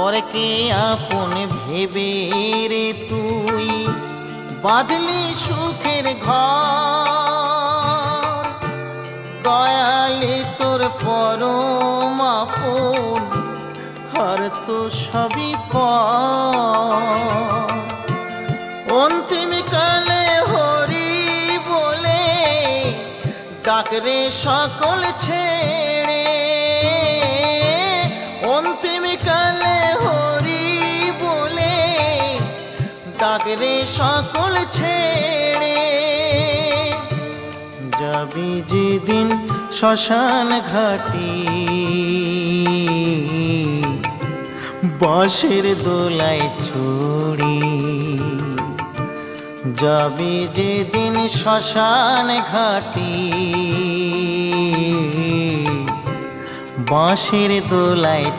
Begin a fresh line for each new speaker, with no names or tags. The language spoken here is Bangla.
পরকে আপন ভেবে রে তুই? বাঁধলি সুখের ঘর, দয়ালি তোর পরম আপন, হর তো সবই অন্তিম কালে হরি বলে ডাকরে সকল ছেড়ে ডাকরে সকল ছেড়ে। যাবি যেদিন শ্মশান ঘাটি। বাঁশের দোলায় ছড়ি। যাবি যেদিন শ্মশান ঘাটি। বাঁশের দোলায়